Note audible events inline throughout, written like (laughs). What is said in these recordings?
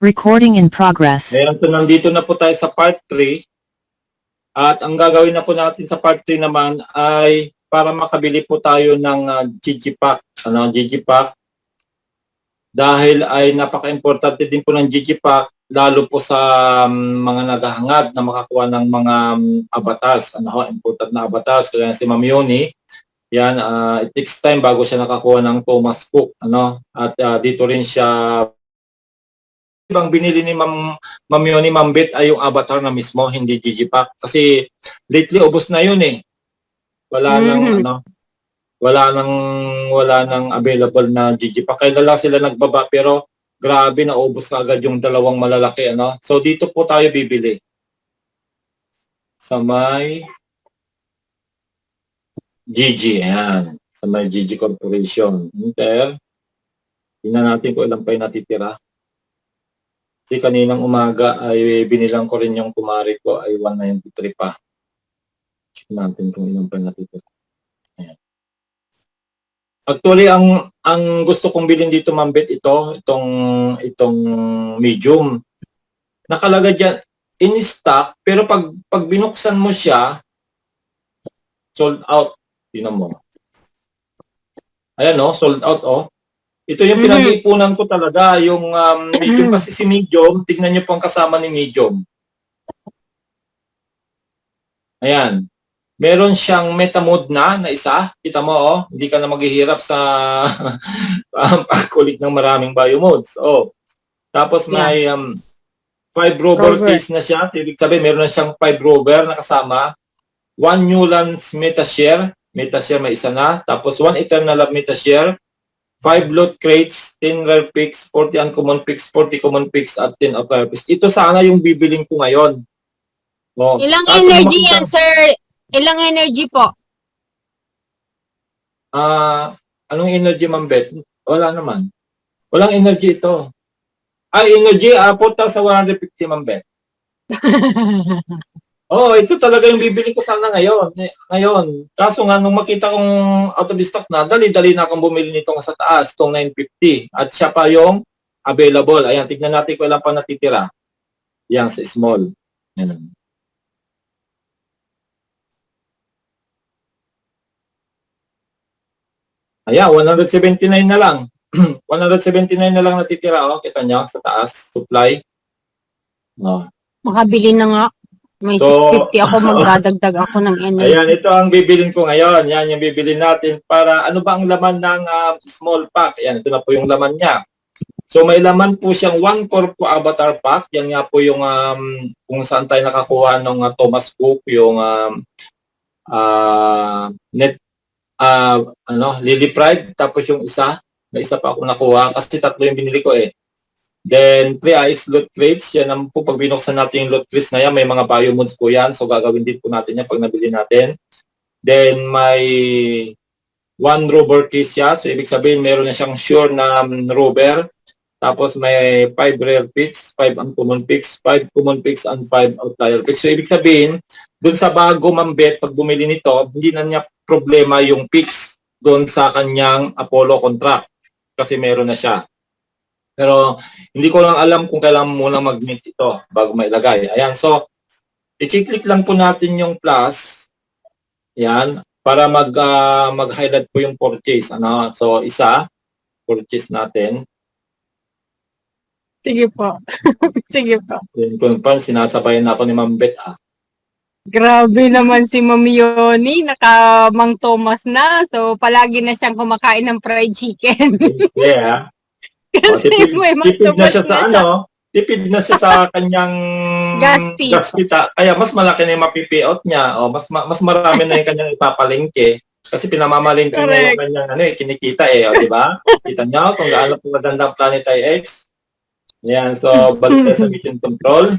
Recording in progress. Ngayon, so nandito na po tayo sa part 3. At ang gagawin na po natin sa part 3 naman ay para makabili po tayo ng uh, Gigipack. Ano, Gigipack. Dahil ay napaka-importante din po ng Gigipack lalo po sa um, mga naghahangad na makakuha ng mga um, avatars. Ano ho, important na avatars. Kaya si Ma'am Yoni, yan, uh, it takes time bago siya nakakuha ng Thomas Cook. Ano? At uh, dito rin siya bang binili ni Ma'am Ma'am Yoni Ma'am Bet ay yung avatar na mismo, hindi Gigipack. Kasi lately ubos na yun eh. Wala nang Mhm. ano, wala nang wala nang available na Gigipack. Kaya lang sila nagbaba pero grabe na ubos ka agad yung dalawang malalaki ano. So dito po tayo bibili. Sa may Gigi, ayan. Sa may Gigi Corporation. Enter. Tingnan natin kung ilan pa yung natitira. Kasi kaninang umaga ay binilang ko rin yung kumari ko ay 193 pa. Check natin kung ilan pa natitira. Ayan. Actually, ang ang gusto kong bilhin dito, Ma'am Bet, ito, itong itong medium. Nakalagay diyan in stock, pero pag pag binuksan mo siya, sold out. Tingnan mo. Ayan, oh, sold out, oh. Ito yung Mhm. pinag-iipunan ko talaga, yung um, medium kasi si medium, tignan niyo po ang kasama ni medium. Ayan. Meron siyang meta mode na, na isa. Kita mo, oh, hindi ka na maghihirap sa (laughs) pagkulik ng maraming bio modes. Oh. Tapos may um, five rover Rover. case na siya. Ibig sabihin, meron na siyang five rover na kasama. One Newlands Metashare. Metashare may isa na. Tapos one Eternal Love Metashare. 5 loot crates, 10 rare picks, 40 uncommon picks, 40 common picks, at 10 of rare picks. Ito sana yung bibiling ko ngayon. No. Ilang Kaso energy yan, sir? Ilang energy po? Ah, anong energy, Ma'am Beth? Wala naman. Walang energy ito. Ay, energy, aabot na sa 150, Ma'am Beth. (laughs) Oo, oh, ito talaga yung bibili ko sana ngayon. Eh, Ngayon. Kaso nga, nung makita kong out of stock na, dali-dali na akong bumili nitong sa taas, itong 950. At siya pa yung available. Ayan, tignan natin kung ilan pa natitira. Yan, sa small. Yan. Ayan, 179 na lang. (clears throat) 179 na lang natitira. Oh. Kita nyo, sa taas, supply. Oh. Makabili na nga. May So- 650 ako, (laughs) magdadagdag ako ng energy. Ayan, ito ang bibilin ko ngayon. Yan yung bibilin natin para ano ba ang laman ng ah, small pack. Ayan, ito na po yung laman niya. So may laman po siyang one Corpo Avatar Pack. Yan nga po yung um, kung saan tayo nakakuha ng ah, Thomas Cook, yung um, ah, net ah, ano, Lily Pride. Tapos yung isa, may isa pa ako nakuha kasi tatlo yung binili ko eh. Then 3IX loot crates, yan ang po pag binuksan natin yung loot crates na yan, may mga bio mods po yan. So gagawin din po natin yan pag nabili natin. Then may one rover case siya. So ibig sabihin meron na siyang sure na rover. Tapos may 5 rare picks, 5 uncommon picks, 5 common picks, and 5 outlier picks. So ibig sabihin, dun sa bago mambet, pag bumili nito, hindi na niya problema yung picks doon sa kanyang Apollo contract. Kasi meron na siya. Pero hindi ko lang alam kung kailangan muna mag-mint ito bago mailagay. Ayan, so i-click lang po natin yung plus. Yan, para mag ah, mag-highlight po yung purchase. Ano? So isa, purchase natin. Sige po. (laughs) Sige po. Then confirm, sinasabayan ako ni Ma'am Beth. Ah. Grabe naman si Mami Yoni. Nakamang Thomas na. So, palagi na siyang kumakain ng fried chicken. (laughs) Yeah. Oh, Kasi tipid, may tipid na siya sa ano, tipid na siya sa (laughs) kanyang Gas fee. gas fee ta- Kaya mas malaki na yung mapipayout niya. O, mas ma- mas marami na yung kanyang ipapalengke. Kasi pinamamalingke niya yung kanyang ano, eh, kinikita eh, o, di ba? Kita niyo kung gaano po maganda ang Planet IX. Ayan, so balik sa mission control.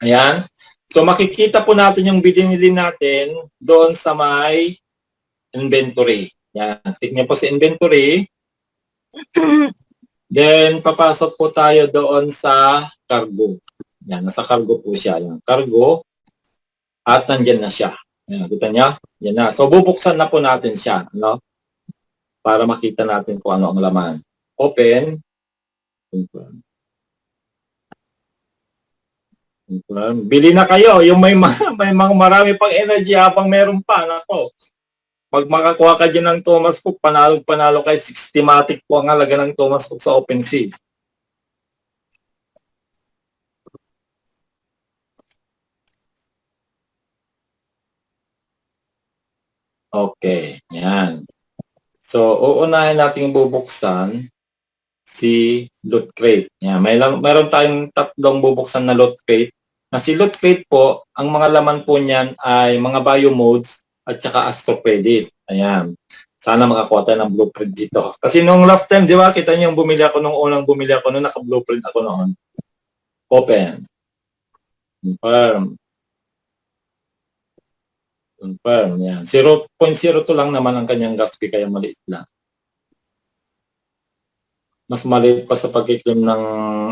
Ayan. So makikita po natin yung binili natin doon sa may inventory. Yan. Tignan po sa inventory. (clears throat) Then, papasok po tayo doon sa cargo. Yan, nasa cargo po siya. Yan, cargo. At nandyan na siya. Yan, kita niya? Yan na. So, bubuksan na po natin siya. No? Para makita natin kung ano ang laman. Open. Confirm. Bili na kayo, yung may, ma- (laughs) may mga marami pang energy habang meron pa, nako. Pag makakuha ka dyan ng Thomas Cook, panalo panalo kay 60 matic po ang halaga ng Thomas Cook sa OpenSea. Okay, yan. So, uunahin natin bubuksan si loot crate. Yan, may lang, meron tayong tatlong bubuksan na loot crate. Na si loot crate po, ang mga laman po niyan ay mga bio modes at saka astrocredit. Ayan. Sana makakuha tayo ng blueprint dito. Kasi nung last time, di ba, kita niyo yung bumili ako nung unang bumili ako nung naka-blueprint ako noon. Open. Confirm. Confirm. Yan. 0.02 lang naman ang kanyang gas fee, kaya maliit lang. Mas maliit pa sa pagkiklaim ng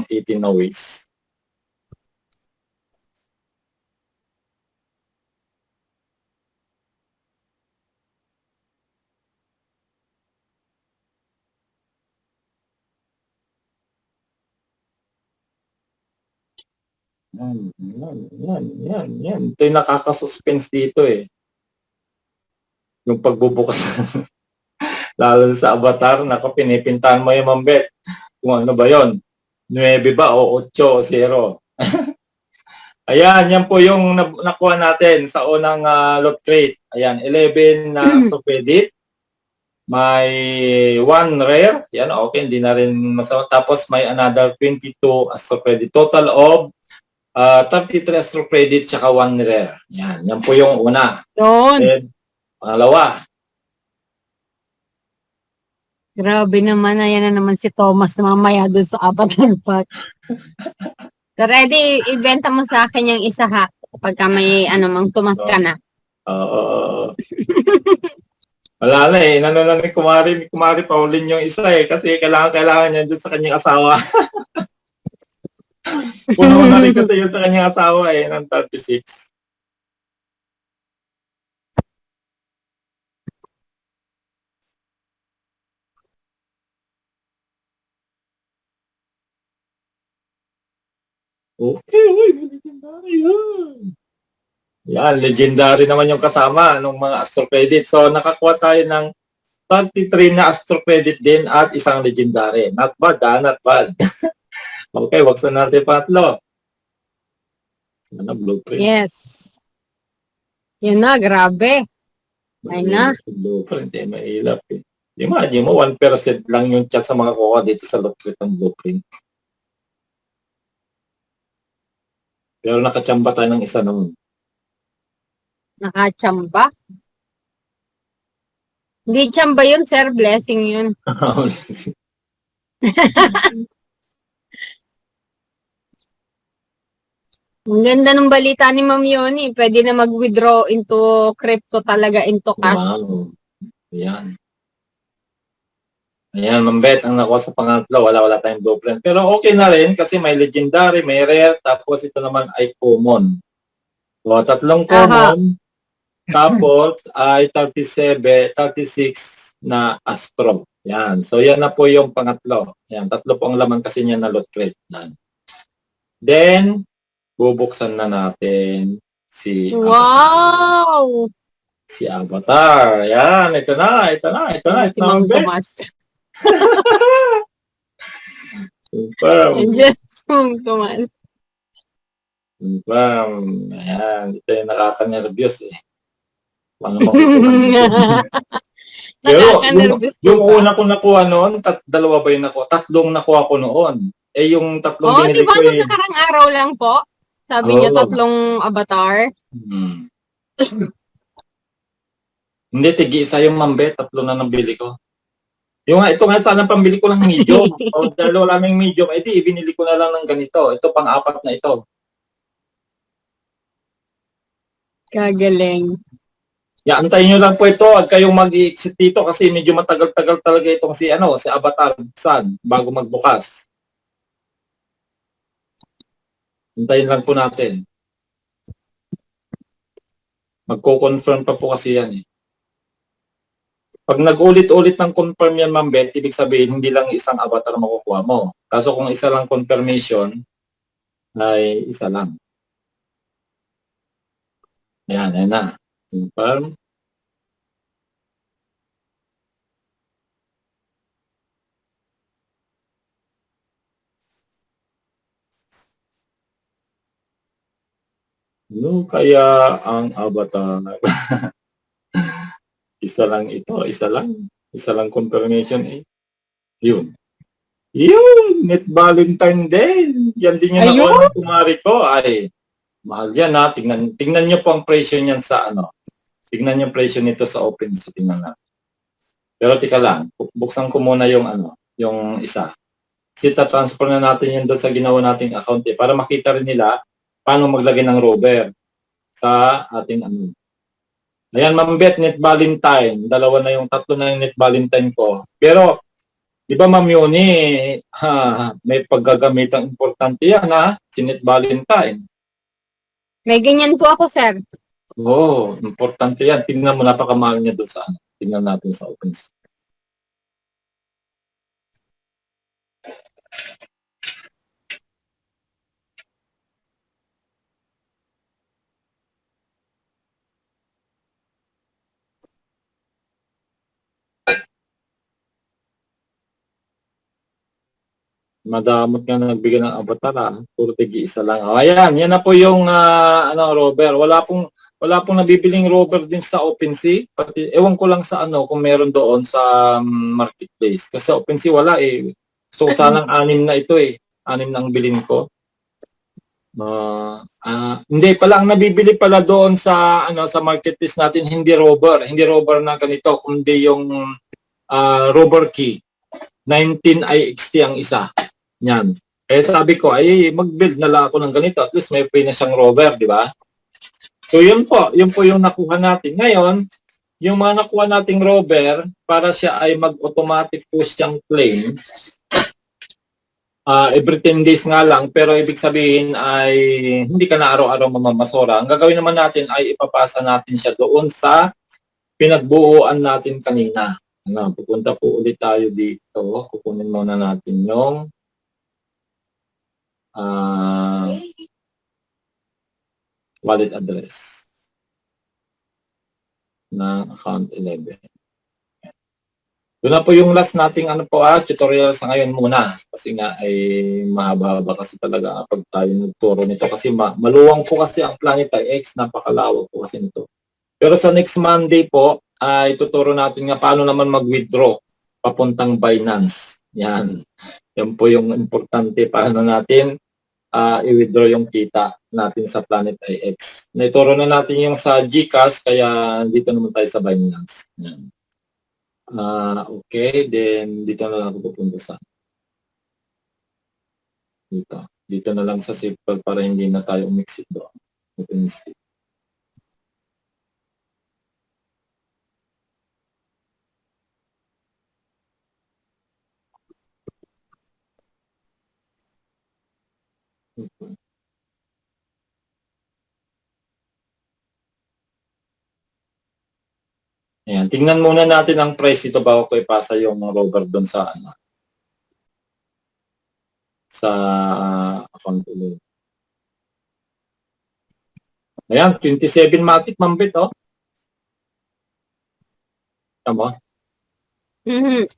18 na ways. Yan, yan, yan, yan, yan. Ito yung nakaka-suspense dito eh. Yung pagbubukas. (laughs) Lalo sa avatar, nako pinipintahan mo yung mambet. Kung ano ba yon 9 ba o 8 o 0. (laughs) Ayan, yan po yung na- nakuha natin sa unang ah, lot crate. Ayan, 11 na (clears throat) stupidit. May 1 rare. Yan, okay, hindi na rin masama. Tapos may another 22 astro credit. Total of ah 33 astro credit tsaka 1 rare. Yan, yan po yung una. Yun. Then, pangalawa, Grabe naman, ayan na naman si Thomas mamaya doon sa Avatar Pack. so (laughs) ready, ibenta mo sa akin yung isa ha. Pagka may ano mang tumas ka na. Oo. Wala na eh. Nano na ni Kumari, ni Kumari Pauline yung isa eh. Kasi kailangan, kailangan niya doon sa kanyang asawa. (laughs) Puno na rin kasi yun sa kanyang asawa eh, ng 36. Okay, uy, legendary yan. Yan, legendary naman yung kasama ng mga Astro Credit. So, nakakuha tayo ng 33 na Astro Credit din at isang legendary. Not bad, ah, not bad. (laughs) okay, waksan natin pangatlo. Ano, blueprint? Yes. Yan na, grabe. Ay na. Blueprint, eh, mahirap eh. Imagine mo, 1% lang yung chat sa mga kuha dito sa lottery ng blueprint. Pero nakachamba tayo ng isa noon. Nakachamba. Hindi chamba yun, sir. Blessing yun. (laughs) (laughs) Ang ganda ng balita ni Ma'am Yoni. Pwede na mag-withdraw into crypto talaga, into cash. Wow. Ayan. Ayan, Mambet, ang nakuha sa pangatlo, wala, wala tayong blueprint. Pero okay na rin kasi may legendary, may rare, tapos ito naman ay common. So, tatlong Aha. common, tapos ay 37, 36 na astro. Yan. So, yan na po yung pangatlo. Yan, tatlo po ang laman kasi niya na lot crate. Yan. Then, bubuksan na natin si Wow! si Avatar. Yan, ito na, ito na, ito na, ito Si na. Mambet. Tomas. Si Ma'am (laughs) Tomas. Confirm. Ayan, ito yung nakaka-nervyos eh. Makukuha? (laughs) Pero yung, yung ba? una ko nakuha noon, tat, dalawa ba yung nakuha? Tatlong nakuha ko noon. Eh yung tatlong Oo, binili di ba ko nung eh. nakarang araw lang po? Sabi niyo Oo. tatlong avatar. Hmm. (clears throat) Hindi, tigi-isa yung mambe, tatlo na nabili ko. Yung nga, ito nga sana pambili ko ng medium. (laughs) o dahil wala nang medium, eh di, ibinili ko na lang ng ganito. Ito pang-apat na ito. Kagaling. Ya, antayin nyo lang po ito. Huwag kayong mag-exit dito kasi medyo matagal-tagal talaga itong si, ano, si Avatar Buksan bago magbukas. Hintayin lang po natin. Magko-confirm pa po kasi yan eh. Pag nag-ulit-ulit ng confirm yan, Ma'am Beth, ibig sabihin hindi lang isang avatar makukuha mo. Kaso kung isa lang confirmation, ay isa lang. Ayan, ayan na. Confirm. No, kaya ang avatar. (laughs) isa lang ito, isa lang. Isa lang confirmation eh. Yun. Yun, net Valentine din. Yan din yung nakuha ng kumari ko. Ay, mahal yan ha. Tingnan, tingnan nyo po ang presyo niyan sa ano. Tingnan yung presyo nito sa OpenSea. Tingnan natin. Pero tika lang, bu- buksan ko muna yung ano, yung isa. Sita transfer na natin yun doon sa ginawa nating account eh, para makita rin nila paano maglagay ng rover sa ating ano. Ayan, Ma'am Beth, Net Valentine. Dalawa na yung tatlo na yung Net Valentine ko. Pero, di ba Ma'am Yoni, (laughs) ha, may paggagamitang importante yan ha, si Net Valentine. May ganyan po ako, sir. Oo, importante yan. Tingnan mo, napakamahal niya doon sa ano. Tingnan natin sa OpenSea. Madamot nga na nagbigay ng avatar ah. Puro tigi isa lang. Oh, ayan, yan na po yung ah, ano, rover. Wala pong wala pong nabibiling rover din sa OpenSea. Pati, ewan ko lang sa ano kung meron doon sa um, marketplace. Kasi sa OpenSea wala eh. So sanang anim na ito eh. Anim na ang bilin ko. Ah, ah, hindi pala ang nabibili pala doon sa ano sa marketplace natin hindi rover, hindi rover na ganito kundi yung ah, rover key. 19 IXT ang isa. Yan. Eh sabi ko, ay mag-build na lang ako ng ganito. At least may free na siyang rover, di ba? So yun po, yun po yung nakuha natin. Ngayon, yung mga nakuha nating rover, para siya ay mag-automatic po siyang claim, ah every 10 days nga lang, pero ibig sabihin ay hindi ka na araw-araw mamamasora. Ang gagawin naman natin ay ipapasa natin siya doon sa pinagbuuan natin kanina. Ano, pupunta po ulit tayo dito. Kukunin muna natin yung ah, wallet address ng account 11. Doon na po yung last nating ano po ah, tutorial sa ngayon muna. Kasi nga ay mahaba-haba kasi talaga pag tayo nagturo nito. Kasi ma maluwang po kasi ang Planet X, napakalawak po kasi nito. Pero sa next Monday po, ay tuturo natin nga paano naman mag-withdraw papuntang Binance. Yan. Yan po yung importante paano natin ah, i-withdraw yung kita natin sa Planet IX. Naituro na natin yung sa GCash kaya dito naman tayo sa Binance. Yan. Ah, okay, then dito na lang ako pupunta sa dito. Dito na lang sa SafePal para hindi na tayo umixit doon. OpenSea. Okay. Ayan, tingnan muna natin ang price ito bago ko ipasa yung rover doon sa ano. Sa uh, account ulit. Ayan, 27 matic mambit oh. Tama? Mhm.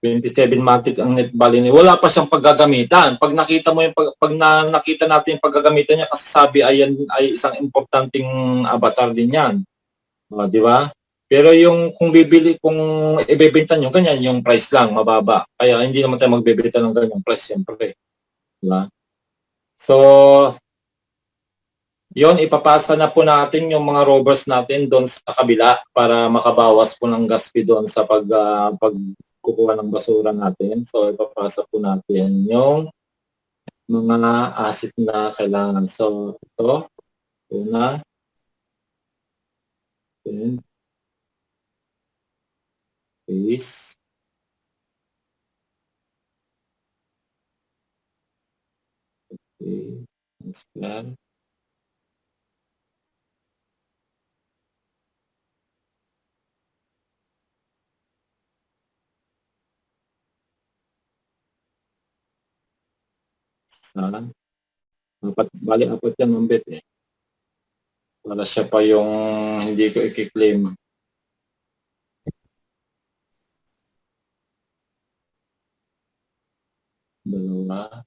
27 matic ang net value niya. Wala pa siyang paggagamitan. Pag nakita mo yung pag, pag na, nakita natin yung paggagamitan niya kasi sabi ay yan ay isang importanteng avatar din yan. O, di ba? Pero yung kung bibili kung ibebenta niyo ganyan yung price lang mababa. Kaya hindi naman tayo magbebenta ng ganyang price siyempre. Di ba? So yon ipapasa na po natin yung mga rovers natin doon sa kabila para makabawas po ng gas fee doon sa pag ah, pagkukuha ng basura natin. So ipapasa po natin yung mga asset na kailangan. So ito, una, then, is okay, scan. Sa apat, bali apat yan mambet eh. Para siya pa yung hindi ko i-claim. Dalawa.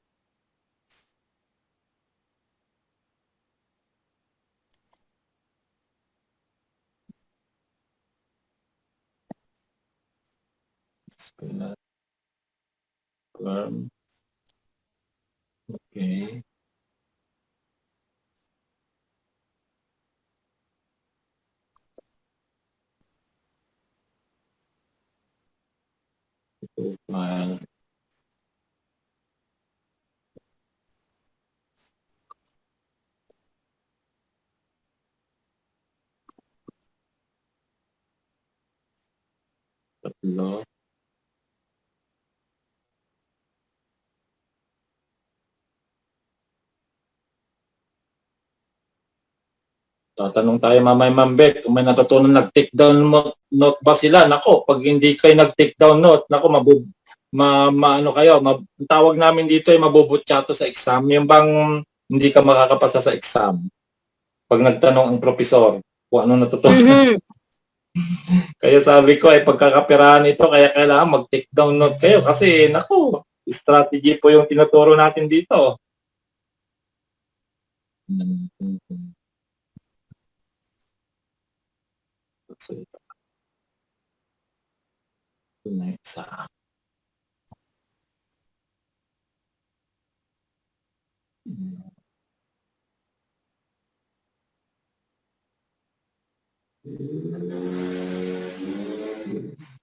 Spinach. Worm. Okay. Profile. Tatlo. Tatanong tayo mamay Mambet kung may natutunan nag-take down mo- note ba sila. Nako, pag hindi kayo nag-take down note, nako, mabub ma, maano kayo, mab, ang tawag namin dito ay mabubutyato sa exam. Yung bang hindi ka makakapasa sa exam. Pag nagtanong ang profesor kung ano natutunan. Mhm. (laughs) Kaya sabi ko ay pagkakapirahan ito, kaya kailangan mag-take down note kayo kasi nako, strategy po yung tinuturo natin dito. So, ito. Ito na yung isa. Yes.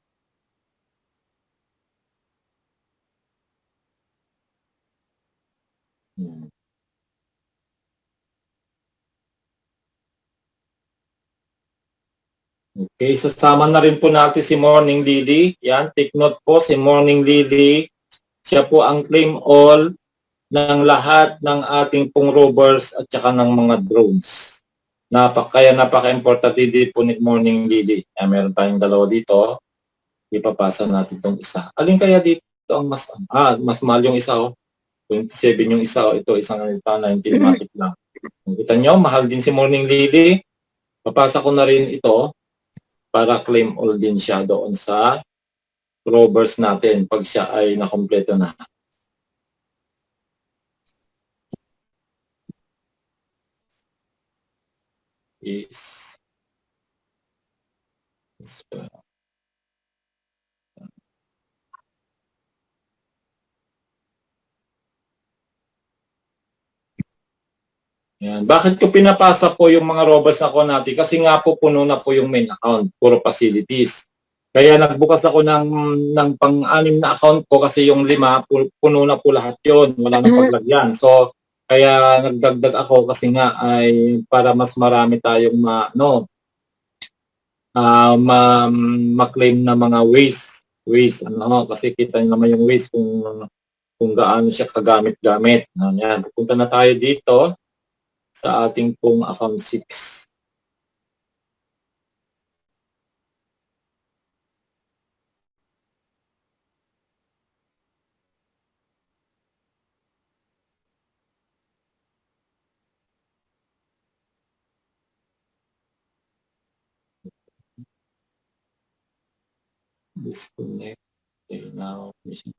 Hmm. Okay, sasama na rin po natin si Morning Lily. Yan, take note po si Morning Lily. Siya po ang claim all ng lahat ng ating pong rovers at saka ng mga drones. Napak, kaya napaka-importante din po ni Morning Lily. Yan, meron tayong dalawa dito. Ipapasa natin itong isa. Alin kaya dito ang mas, ah, mas mahal yung isa oh. 27 yung isa oh. Ito, isang ito, 19 matic lang. Kita nyo, mahal din si Morning Lily. Papasa ko na rin ito para claim all din siya doon sa rovers natin pag siya ay nakompleto na. Is is uh, Yan. Bakit ko pinapasa po yung mga robas na ko natin? Kasi nga po puno na po yung main account, puro facilities. Kaya nagbukas ako ng, ng pang-anim na account ko kasi yung lima, pu- puno na po lahat yon Wala nang Mhm. paglagyan. So, kaya nagdagdag ako kasi nga ay para mas marami tayong ma, no, ah, ma, ma-claim na mga waste. Waste, ano, kasi kita niyo naman yung waste kung kung gaano siya kagamit-gamit. Ano, yan. Pupunta na tayo dito sa ating pong account 6. Disconnect. Okay, now, mission.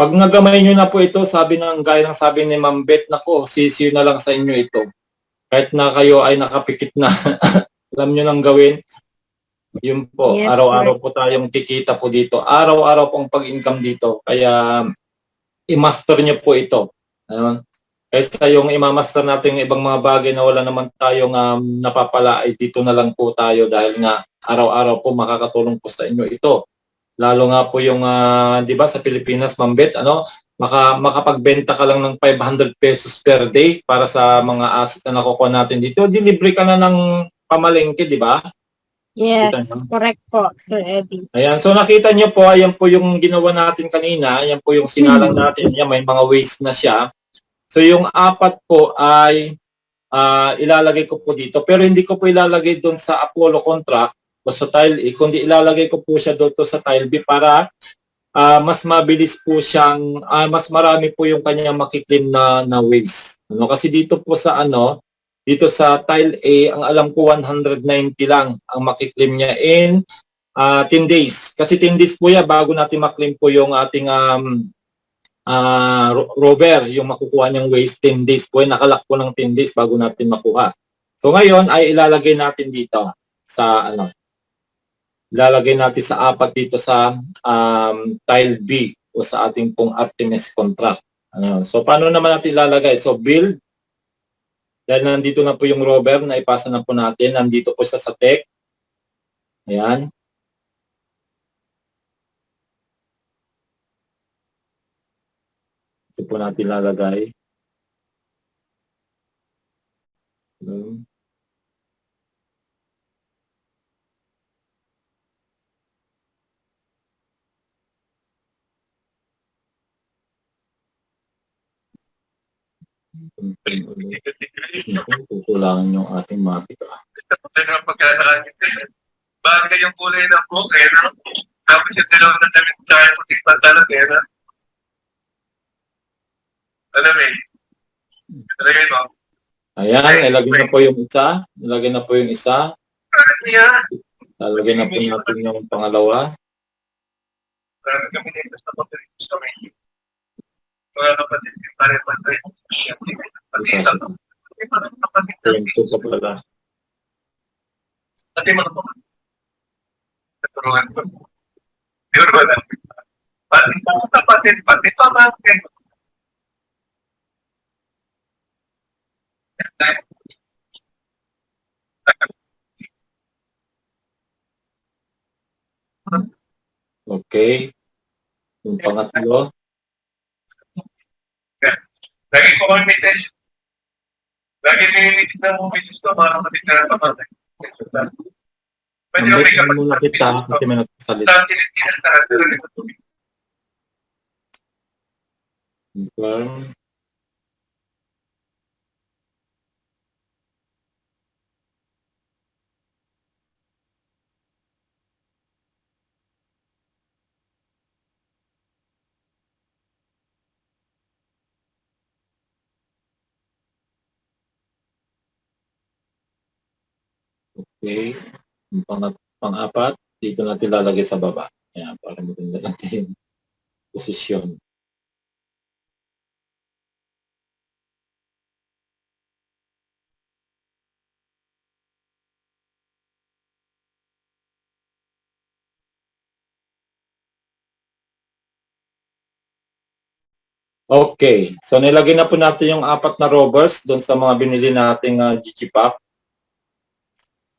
Pag nagamay nyo na po ito, sabi ng gaya ng sabi ni Ma'am Beth, nako, sisiyo na lang sa inyo ito. Kahit na kayo ay nakapikit na, (laughs) alam nyo nang gawin. Yun po, Yes, araw-araw po tayong kikita po dito. Araw-araw pong pag-income dito. Kaya, i-master nyo po ito. Ano? Kaysa yung imamaster natin yung ibang mga bagay na wala naman tayong um, napapala, ay dito na lang po tayo dahil nga araw-araw po makakatulong po sa inyo ito. Lalo nga po yung, ah, di ba, sa Pilipinas, Mambet, ano, maka, makapagbenta ka lang ng 500 pesos per day para sa mga asset na nakukuha natin dito. Dilibre ka na ng pamalengke, di ba? Yes, correct po, Sir Eddie. Ayan, so nakita nyo po, ayan po yung ginawa natin kanina, ayan po yung sinalang natin, ayan, may mga waste na siya. So yung apat po ay ah, ilalagay ko po dito, pero hindi ko po ilalagay doon sa Apollo contract sa tile A, kundi ilalagay ko po siya doon to sa tile B para ah, mas mabilis po siyang, ah, mas marami po yung kanyang makiklaim na, na waste. Ano, kasi dito po sa ano, Dito sa tile A, ang alam ko 190 lang ang makiklaim niya in ah 10 days. Kasi 10 days po yan bago natin maklaim po yung ating um, ro- rover, yung makukuha niyang waste 10 days po. Nakalak po ng 10 days bago natin makuha. So ngayon ay ilalagay natin dito sa ano ilalagay natin sa apat dito sa um, tile B o sa ating pong Artemis contract. Ano, so paano naman natin ilalagay? So build dahil nandito na po yung rover na ipasa na po natin. Nandito po siya sa tech. Ayan. Ito po natin lalagay. Hmm. Kukulangan yung ating pagkakaroon. Bagay yung kulay ng buhok, no? Tapos yung dalawa na damit sa akin, puting pantalon, eh, no? Alam eh. Talagay mo. Ayan, ilagay na po yung isa. Ilagay na po yung isa. Ano yan? Lalagay na po natin yung pangalawa. Parang Oke, okay. Pangat. Lagi ko kami meditation. Lagi nililitis na mo misis ko para matignan ang pamangkin. Pwede kami kapatid. muna kita kasi may nagsasalita. Sa tinitinan sa atin. Confirm. Okay. Yung pang, pang-apat, dito natin lalagay sa baba. Ayan, para maganda natin yung posisyon. Okay. So nilagay na po natin yung apat na rovers doon sa mga binili nating uh, Pack.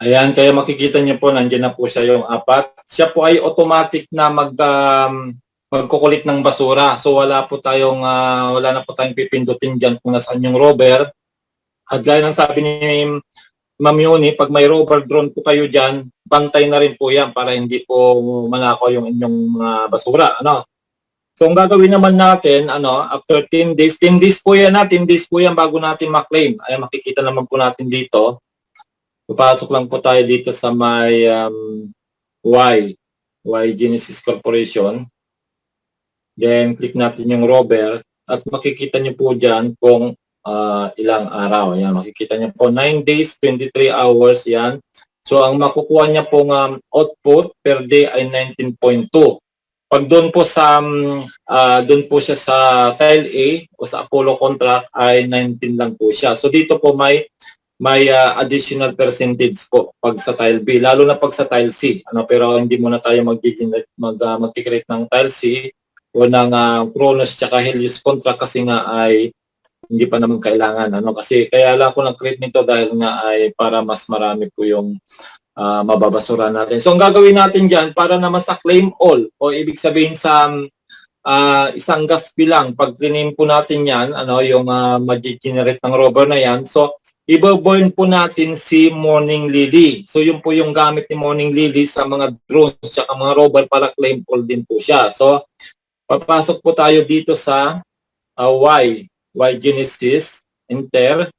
Ayan, kaya makikita niyo po, nandiyan na po siya yung apat. Siya po ay automatic na mag, um, magkukulit ng basura. So wala po tayong, ah, wala na po tayong pipindutin dyan kung nasaan yung rover. At gaya ng sabi ni Ma'am Yuni, pag may rover drone po kayo dyan, bantay na rin po yan para hindi po manakaw yung inyong mga basura. Ano? So ang gagawin naman natin, ano, after 10 days, 10 days po yan na, 10 days po yan bago natin maklaim. Ay makikita naman po natin dito. Papasok lang po tayo dito sa may um, Y, Y Genesis Corporation. Then click natin yung rover at makikita niyo po diyan kung ah, ilang araw. Ayan, makikita niyo po 9 days, 23 hours yan. So ang makukuha niya pong um, output per day ay 19.2. Pag doon po sa um, ah, doon po siya sa tile A o sa Apollo contract ay 19 lang po siya. So dito po may may ah, additional percentage po pag sa tile B lalo na pag sa tile C. Ano pero hindi muna tayo mag-generate mag uh, mag-create ng tile C o ng uh, Kronos tsaka Helios contract kasi nga ay hindi pa naman kailangan ano kasi kaya lang ako nag-create nito dahil nga ay para mas marami po yung ah, mababasura natin. So ang gagawin natin diyan para naman sa claim all o ibig sabihin sa ah, isang gas bilang pag claim po natin yan ano yung uh, mag-generate ng rover na yan. So ibaburn po natin si Morning Lily. So yun po yung gamit ni Morning Lily sa mga drones at mga rover para claim all din po siya. So papasok po tayo dito sa uh, Y, Y Genesis, enter.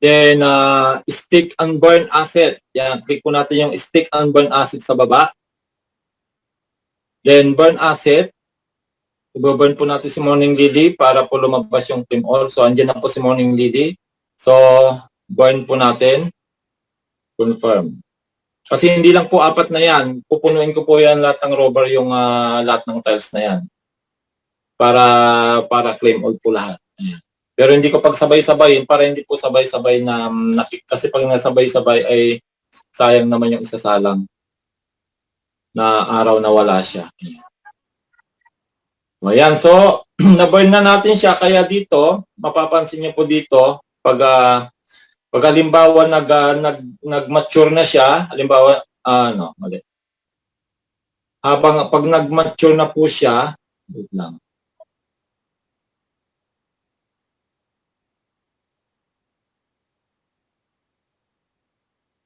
Then uh, stick and burn asset. Yan, click po natin yung stick and burn asset sa baba. Then burn asset. Ibaburn po natin si Morning Lily para po lumabas yung claim all. So andyan na po si Morning Lily. So, burn po natin. Confirm. Kasi hindi lang po apat na yan. Pupunuin ko po yan lahat ng rover yung ah, lahat ng tiles na yan. Para para claim all po lahat. Ayan. Pero hindi ko pagsabay-sabayin para hindi po sabay-sabay na um, nakik- kasi pag nasabay-sabay ay sayang naman yung isasalang na araw na wala siya. Ayan. O, Ayan, so (clears throat) na-burn na natin siya kaya dito, mapapansin niyo po dito pag ah, pag halimbawa nag ah, nag nag-mature na siya, halimbawa ah, ano, mali. Habang pag nag-mature na po siya, wait lang.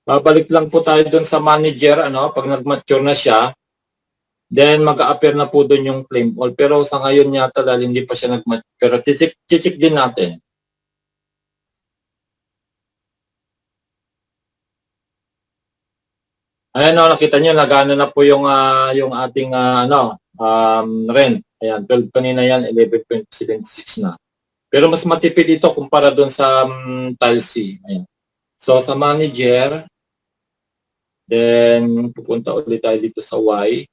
Babalik lang po tayo doon sa manager, ano, pag nag-mature na siya, then mag-a-appear na po doon yung claim all. Pero sa ngayon yata dahil hindi pa siya nag-mature. Pero chichik, chichik din natin. Ayan o, nakita nyo, nagana na po yung, ah, yung ating ah, ano, um, rent. Ayan, 12 kanina yan, 11.76 na. Pero mas matipid ito kumpara doon sa um, tile C. Ayan. So, sa manager, then pupunta ulit tayo dito sa Y.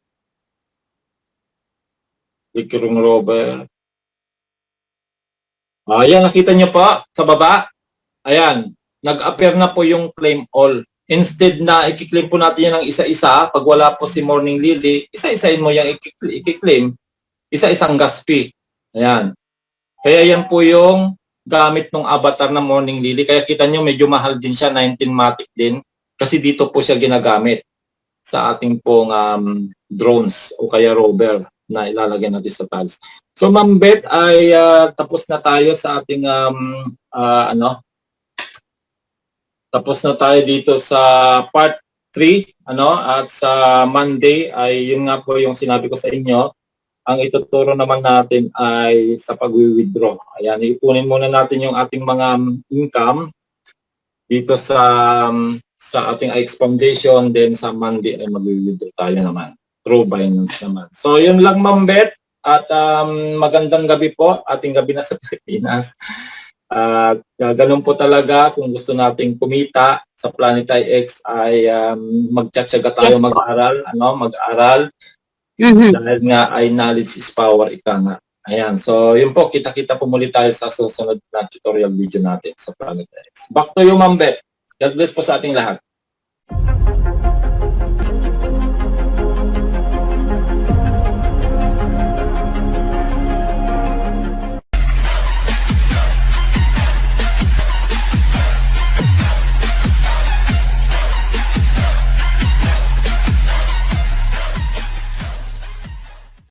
Yung rover. Ayan, nakita nyo po sa baba. Ayan, nag-appear na po yung claim all. Instead na i-claim po natin yan ng isa-isa, pag wala po si Morning Lily, isa-isain mo yung i-claim, isa-isang gas fee. Ayan. Kaya yan po yung gamit ng avatar na Morning Lily. Kaya kita nyo medyo mahal din siya, 19 matic din. Kasi dito po siya ginagamit sa ating pong um, drones o kaya rover na ilalagay natin sa tiles. So Ma'am Beth ay ah, tapos na tayo sa ating um, ah, ano? Tapos na tayo dito sa part 3 ano? At sa Monday ay yun nga po yung sinabi ko sa inyo. Ang ituturo naman natin ay sa pag-withdraw. Ayan, ipunin muna natin yung ating mga income dito sa um, sa ating IX Foundation. Then sa Monday ay mag-withdraw tayo naman through Binance naman. So yun lang Ma'am Beth at um, magandang gabi po, ating gabi na sa (laughs) Pilipinas. Uh, ganun po talaga kung gusto nating kumita sa Planet X ay um, magtsatsaga tayo Yes mag-aral, ano, mag-aral Mhm. dahil nga ay knowledge is power, ika nga. Ayan, so yun po, kita-kita po muli tayo sa susunod na tutorial video natin sa Planet X. Back to you, Ma'am Beth. God bless po sa ating lahat.